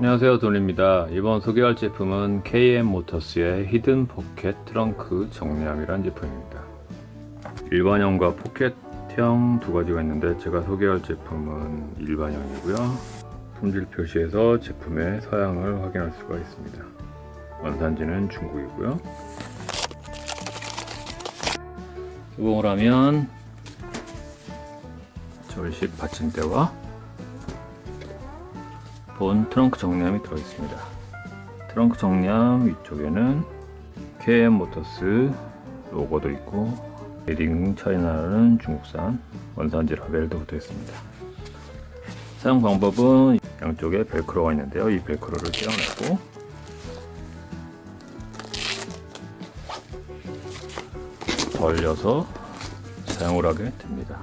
안녕하세요 돈입니다. 이번 소개할 제품은 KM 모터스의 히든 포켓 트렁크 정리함이라는 제품입니다. 일반형과 포켓형 두 가지가 있는데 제가 소개할 제품은 일반형이고요. 품질 표시에서 제품의 사양을 확인할 수가 있습니다. 원산지는 중국이고요. 개봉을 하면 절식 받침대와 본 트렁크 정리함이 들어있습니다. 트렁크 정리함 위쪽에는 KM 모터스 로고도 있고 메딩 차이나라는 중국산 원산지 라벨도 붙어 있습니다. 사용 방법은 양쪽에 벨크로가 있는데요. 이 벨크로를 떼어내고 벌려서 사용을 하게 됩니다.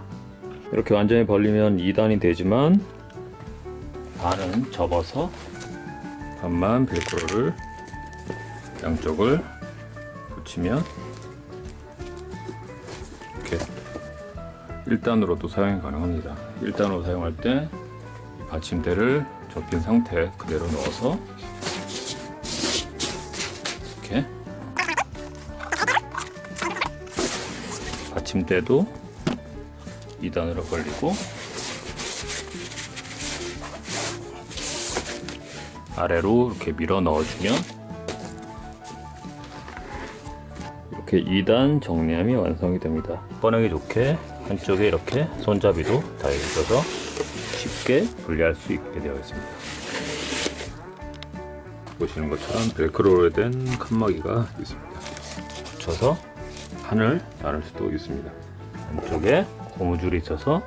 이렇게 완전히 벌리면 2단이 되지만 반은 접어서 반만 벨크로를 양쪽을 붙이면 이렇게 1단으로도 사용이 가능합니다. 1단으로 사용할 때이 받침대를 접힌 상태 그대로 넣어서 이렇게 받침대도 2단으로 걸리고 아래로 이렇게 밀어 넣어주면 이렇게 2단 정리함이 완성이 됩니다. 꺼내기 좋게 한쪽에 이렇게 손잡이도 달려 있어서 쉽게 분리할 수 있게 되어 있습니다. 보시는 것처럼 벨크로로 된 칸막이가 있습니다. 붙여서 판을 나눌 수도 있습니다. 안쪽에 고무줄이 있어서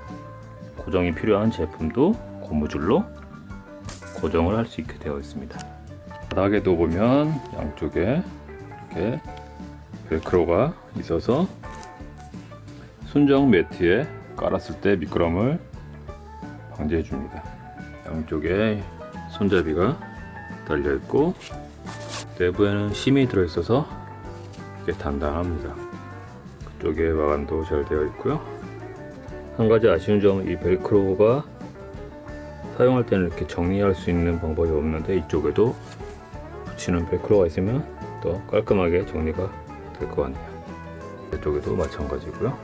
고정이 필요한 제품도 고무줄로 고정을 할 수 있게 되어 있습니다. 바닥에도 보면 양쪽에 이렇게 벨크로가 있어서 순정 매트에 깔았을 때 미끄럼을 방지해 줍니다. 양쪽에 손잡이가 달려 있고 내부에는 심이 들어 있어서 이게 단단합니다. 그쪽에 마감도 잘 되어 있고요. 한 가지 아쉬운 점은 이 벨크로가 사용할 때는 이렇게 정리할 수 있는 방법이 없는데 이쪽에도 붙이는 벨크로가 있으면 더 깔끔하게 정리가 될 것 같네요. 이쪽에도 마찬가지고요.